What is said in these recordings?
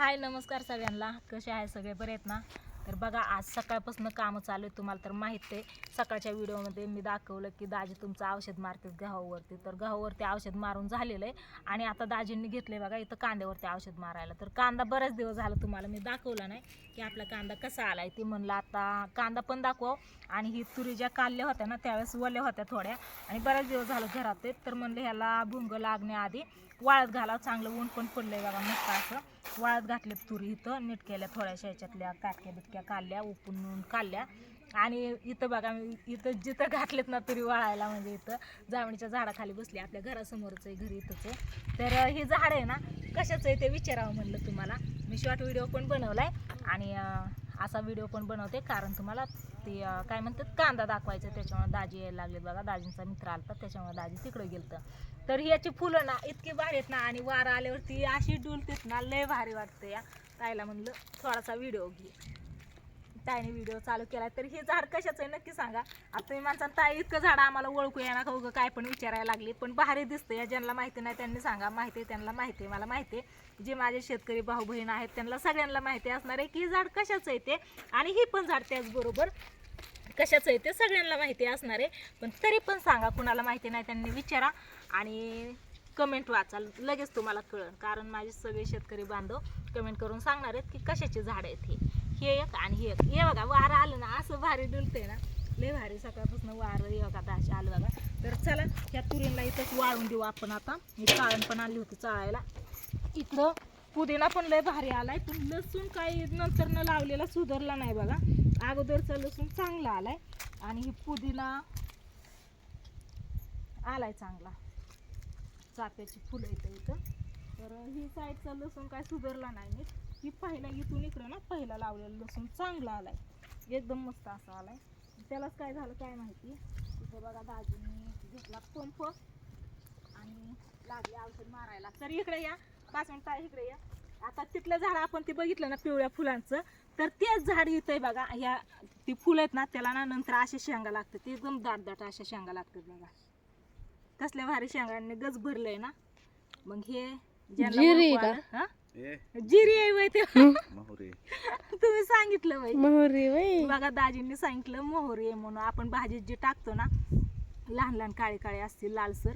हाय नमस्कार सगळ्यांना. कसे आहे सगळे? बरे आहेत ना? तर बघा आज सकाळपासून कामं चालू आहे. तुम्हाला तर माहीत आहे सकाळच्या व्हिडिओमध्ये मी दाखवलं की दाजी तुमचं औषध मारतात गव्हावरती. तर गव्हावरती औषध मारून झालेलं आहे. आणि आता दाजींनी घेतले बघा इथं कांद्यावरती औषध मारायला. तर कांदा बराच दिवस झाला तुम्हाला मी दाखवला नाही की आपला कांदा कसा आला आहे ते म्हणलं आता कांदा पण दाखवाव आणि ही तुरी ज्या काढल्या होत्या ना त्यावेळेस वल्या होत्या थोड्या. आणि बऱ्याच दिवस झालं घरात तर म्हणलं ह्याला भुंग लागण्याआधी वाळत घाला चांगलं ऊन पण पडलंय बघा मस्त असं. वाळत घातले तुरी इथं नीट केल्या थोड्याशा ह्याच्यातल्या काटक्या बिटक्या काढल्या उपून काढल्या. आणि इथं बघा मी इथं जिथं घातलेत ना तुरी वाळायला म्हणजे इथं जावणीच्या झाडाखाली बसली आपल्या घरासमोरचं आहे घरी इथंच आहे. तर हे झाड आहे ना कशाचं आहे ते विचारावं म्हणलं तुम्हाला. मी शॉर्ट व्हिडिओ पण बनवलाय आणि असा व्हिडिओ पण बनवते. कारण तुम्हाला ते काय म्हणतात कांदा दाखवायचा त्याच्यामुळे दाजी यायला लागलेत बघा. दाजींचा मित्र आलता त्याच्यामुळे दाजी तिकडे गेलतं. तर याची फुलं ना इतकी भारी आहेत ना आणि वारा आल्यावरती अशी डुलतेत ना लय भारी वाटते या. ताईला म्हणलं थोडासा व्हिडिओ घे. ताईने व्हिडिओ चालू केला तर हे झाड कशाचं आहे नक्की सांगा. आता तुम्ही माणसानं ताई इतकं झाड आम्हाला ओळखू येणार ना का उगं काय पण विचारायला लागली. पण भारी दिसतं या ज्यांना माहिती नाही त्यांनी सांगा. माहिती आहे त्यांना माहिती आहे मला माहिती आहे. जे माझे शेतकरी भाऊ बहीण आहेत त्यांना सगळ्यांना माहिती असणार आहे की हे झाड कशाचं आहे ते. आणि हे पण झाड त्याचबरोबर कशाचं आहे ते सगळ्यांना माहिती असणार आहे. पण तरी पण सांगा कुणाला माहिती नाही त्यांनी विचारा. आणि कमेंट वाचाल लगेच तुम्हाला कळण कारण माझे सगळे शेतकरी बांधव कमेंट करून सांगणार आहेत की कशाचे झाड आहेत हे. हे एक आणि हे एक. हे बघा वारं आलं ना असं भारी डुलते ना. लय भारी सकाळपासून वारं हे बघा असे आलं बघा. तर चला ह्या तुरीला इथंच वाळून देऊ आपण आता. मी चाळण पण आली होती चाळायला. इथं पुदिना पण लय भारी आलाय पण लसूण काही नंतर न लावलेला सुधारला नाही बघा. अगोदरचा लसूण चांगला आलाय. आणि ही पुदिना आलाय चांगला. चाफ्याची फुलं इथं इथं. तर ही साईडचा लसूण काय सुधारला नाही नीट. ही पहिला इथून इकडं ना पहिला लावलेला लसूण चांगला आलाय. एकदम मस्त असा आलाय. त्यालाच काय झालं काय माहिती? तिथं बघा दाजीने घेतला पंप आणि लागले औषध मारायला. तर इकडे या. पाच मिनिट इकडे या. आता तिथलं झाड आपण ते बघितलं ना पिवळ्या फुलांचं. तर तेच झाड येतंय आहे बघा. ह्या ती फुलं आहेत ना त्याला ना नंतर अशा शेंगा लागतात. ते एकदम दाट दाट अशा शेंगा लागतात बघा. कसल्या भारी शेंगांनी गज भरलंय ना. मग हे ज्यांना जिरी ओळखू का? आलं- हा? ए. जिरी आहे वय ते. माहुरे. तुम्ही सांगितलं वय मोहरी वय बघा दाजींनी सांगितलं मोहरी आहे म्हणून. आपण भाजीत जे टाकतो ना लहान लहान काळे काळे असतील लालसर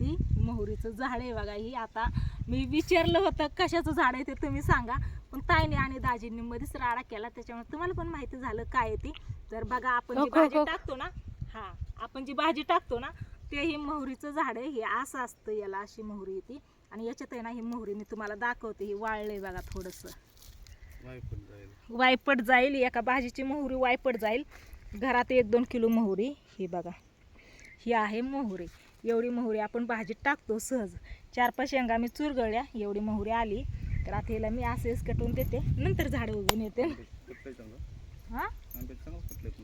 ती मोहरीचं झाड आहे बघा ही. आता मी विचारलं होतं कशाचं झाड आहे ते तुम्ही सांगा. पण ताईने आणि दाजींनी मध्येच राडा केला. त्याच्यामुळे तुम्हाला पण माहिती झालं काय आहे ती. तर बघा आपण जी ओक, ओक, भाजी ओक. टाकतो ना हा आपण जी भाजी टाकतो ना ते ही मोहरीचं झाड आहे. हे असं असतं याला अशी मोहरी येते आणि याच्यात आहे ना ही मोहरी मी तुम्हाला दाखवते ही वाळलंय बघा थोडंसं. वायपट जाईल. एका भाजीची मोहरी वायपट जाईल. घरात एक दोन किलो मोहरी ही बघा. ही आहे मोहरी. एवढी मोहरी आपण भाजीत टाकतो सहज. चार पाच शेंगा मी चुरगळल्या एवढी मोहरी आली. तर आता हिला मी असेच कटवून देते. नंतर झाडं उगून येते. हा?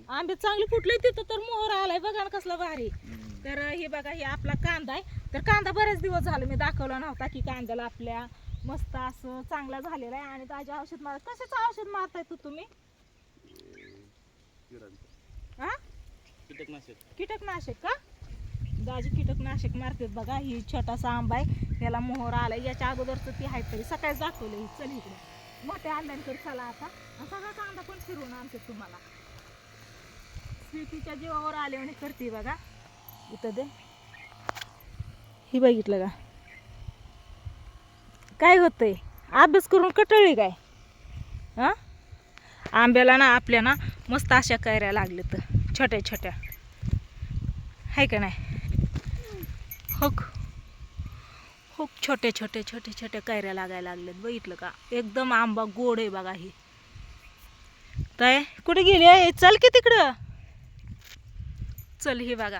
आंबे चांगलं फुटले तिथं तर मोहर आलाय बघा ना कसला भारी. तर हे बघा हे आपला कांदा आहे. तर कांदा बरेच दिवस झाले मी दाखवला नव्हता की कांद्याला आपल्या मस्त असं चांगला झालेला आहे. आणि ताजे औषध मार कशाचं औषध मारताय तू तुम्ही? हा? कीटकनाशक. कीटकनाशक का? दाजी कीटकनाशक मारतात बघा ही छोटासा आंबा आहे. त्याला मोहर आलाय. याच्या अगोदरचं ती आहे तरी सकाळीच दाखवलं ही चल इकडे. मोठ्या आंब्यांकडे चला आता. आणि सगळा कांदा पण फिरवून आणते तुम्हाला. स्वीटीच्या जीवावर आले आणि करते बघा. इथं दे. ही बघितलं का? काय होतंय? अभ्यास करून कटळली काय? हां? आंब्याला ना आपल्या ना मस्त अशा कैऱ्या लागल्या तर छोट्या छोट्या. आहे का नाही? हो खूप छोटे छोटे छोटे छोटे कैऱ्या लागायला लागल्यात बघितलं का. एकदम आंबा गोड आहे बघा ही. काय? कुठे गेली आहे? चल की तिकडं. चल ही बघा.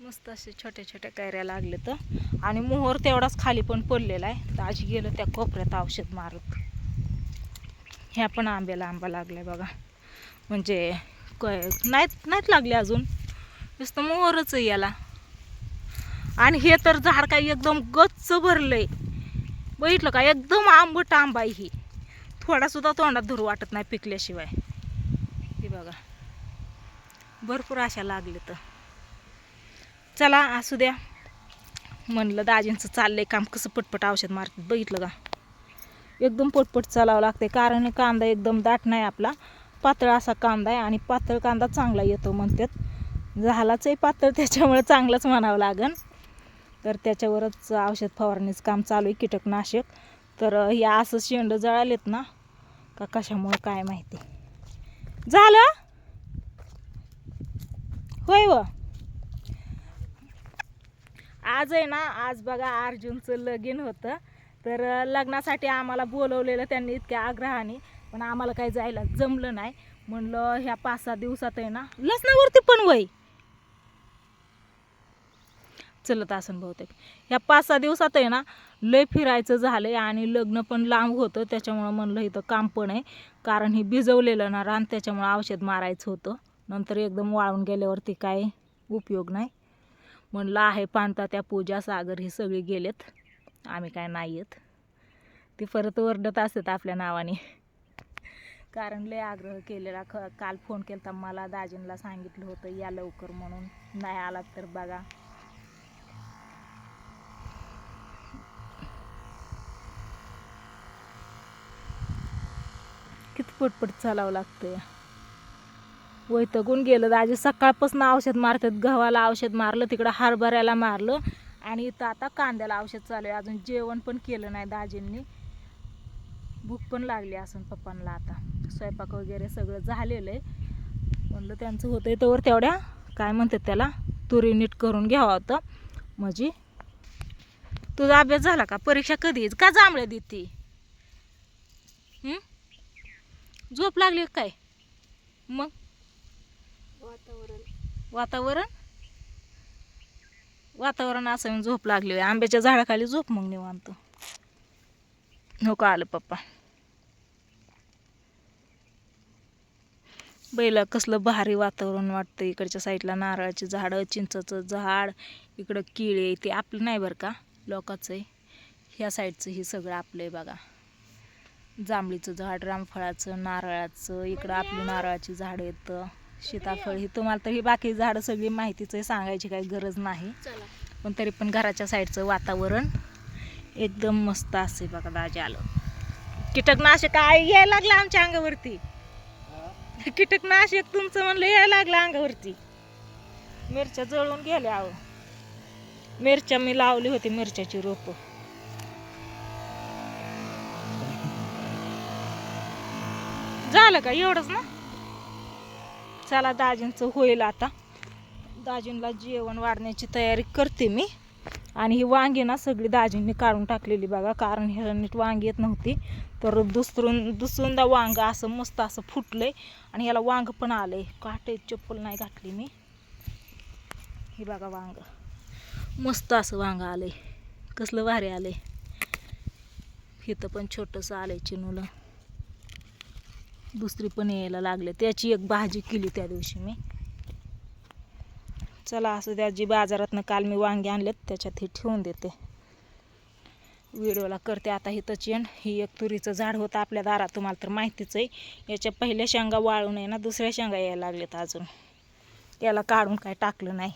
मस्त असे छोटे छोटे कैऱ्या लागले तर आणि मोहर तेवढाच खाली पण पडलेला आहे. तर आज गेलं त्या कोपऱ्यात औषध मारत. ह्या पण आंब्याला आंबा लागलाय बघा. म्हणजे क नाहीत नाहीत लागले अजून. नुसतं मोहरच आहे याला. आणि हे तर झाड काय एकदम गच्च भरलंय. बघितलं का? एकदम आंबट आंबा आहे ही. थोडासुद्धा तोंडात धरू वाटत नाही पिकल्याशिवाय. हे बघा. भरपूर अशा लागले तर चला असू द्या. म्हणलं दाजींचं चाललंय काम. कसं पटपट औषध मारतात. बघितलं का? एकदम पटपट चालावं लागते कारण कांदा एकदम दाट नाही आपला. पातळ असा कांदा आहे आणि पातळ कांदा चांगला येतो म्हणतात. झालाच आहे पातळ त्याच्यामुळे चांगलंच म्हणावं लागन. तर त्याच्यावरच औषध फवारणीचं काम चालू आहे कीटकनाशक. तर हे असं शेंड जळालेत ना का कशामुळं काय माहिती. झालं? होय व. आज आहे ना आज बघा अर्जुनचं लगीन होतं. तर लग्नासाठी आम्हाला बोलवलेलं त्यांनी इतक्या आग्रहाने पण आम्हाला काही जायला जमलं नाही. म्हणलं ह्या पाच सहा दिवसात आहे ना लसणावरती पण वय. चलत असन बहुतेक. ह्या पाच सहा दिवसात आहे ना लय फिरायचं झालं आहे आणि लग्न पण लांब होतं त्याच्यामुळं म्हणलं इथं काम पण आहे. कारण हे भिजवलेलं ना रान त्याच्यामुळं औषध मारायचं होतं. नंतर एकदम वाळून गेल्यावरती काय उपयोग नाही. म्हणलं आहे पानता त्या पूजा सागर ही सगळी गेलेत. आम्ही काय नाही आहेत ती परत ओरडत असतात आपल्या नावाने. कारण लय आग्रह केलेला. ख काल फोन केला मला दाजींला सांगितलं होतं या लवकर म्हणून. नाही आलात तर बघा. किती पटपट चालावं लागतं वैतगून गेलं आजी सकाळपासून औषध मारतात गव्हाला औषध मारलं तिकडं हरभऱ्याला मारलं आणि इथं आता कांद्याला औषध चालू आहे. अजून जेवण पण केलं नाही दाजींनी. भूक पण लागली असून पप्पांना आता. स्वयंपाक वगैरे सगळं झालेलं आहे. म्हणलं त्यांचं होतं तोवर तेवढ्या. काय म्हणतात त्याला? तुरी नीट करून घ्यावं होतं म्हणजे तुझा अभ्यास झाला का? परीक्षा कधी? का जांभळ्या देते? हं? झोप लागली का काय? मग? वातावरण. वातावरण? वातावरण असं झोप लागली. आंब्याच्या झाडाखाली झोप मग निवांत. हो का आलं पप्पा. बैला कसलं भारी वातावरण वाटतं इकडच्या साईडला नारळाची झाडं चिंचाचं झाड इकडं किळे ते आपलं नाही बरं का? लोकांचं आहे ह्या साईडचं हे सगळं आपलं आहे बघा. जांभळीचं झाड रामफळाचं नारळाचं इकडं आपली नारळाची झाडं आहेत सीताफळ. ही तुम्हाला तर ही बाकी झाडं सगळी माहितीच आहे सांगायची काही गरज नाही. पण तरी पण घराच्या साईडचं वातावरण एकदम मस्त असते बघा दाजी आलं कीटकनाशक काय यायला लागलं आमच्या अंगावरती? कीटकनाशक तुमचं म्हणलं यायला लागलं अंगावरती. मिरच्या जळून गेल्या अहो. मिरच्या मी लावली होती मिरच्याची रोपं. झालं का एवढंच ना? चला दाजींचं होईल आता. दाजींला जेवण वाढण्याची तयारी करते मी. आणि ही वांगी ना सगळी दाजींनी काढून टाकलेली बघा कारण ह्याला नीट वांगी येत नव्हती. तर दुसरून दुसरूनदा वांग असं मस्त असं फुटलंय. आणि ह्याला वांग पण आलंय. काटे चप्पल नाही घातली मी. हे बघा वांग. मस्त असं वांग आलंय. कसलं भारी आलंय. इथं पण छोटंसं आलंय चिनूला. दुसरी पण यायला लागले. त्याची एक भाजी केली त्या दिवशी मी. चला असं त्या जी बाजारातनं काल मी वांगे आणलेत त्याच्यात हे ठेवून देते. व्हिडिओला करते आता ही तचेन. ही एक तुरीचं झाड होतं आपल्या दारात तुम्हाला तर माहितीच आहे. याच्या पहिल्या शेंगा वाळून आहे ना दुसऱ्या शेंगा यायला लागल्यात अजून. त्याला काढून काय टाकलं नाही.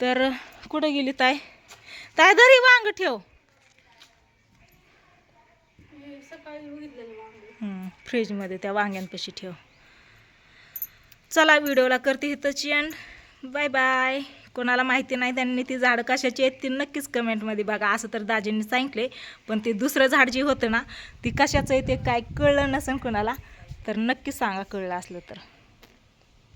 तर कुठं गेली ताय ताय दरी वांग ठेव. सकाळी बघितलेलं फ्रीजमध्ये त्या वांग्यांपाशी ठेव. चला व्हिडिओला करते हिथंची अँड बाय बाय. कोणाला माहिती नाही त्यांनी ती झाडं कशाची आहेत ती नक्कीच कमेंटमध्ये बघा. असं तर दाजींनी सांगितले पण ते दुसरं झाड जे होतं ना ती कशाचं आहे ते काय कळलं नसेल कोणाला तर नक्कीच सांगा कळलं असलं तर.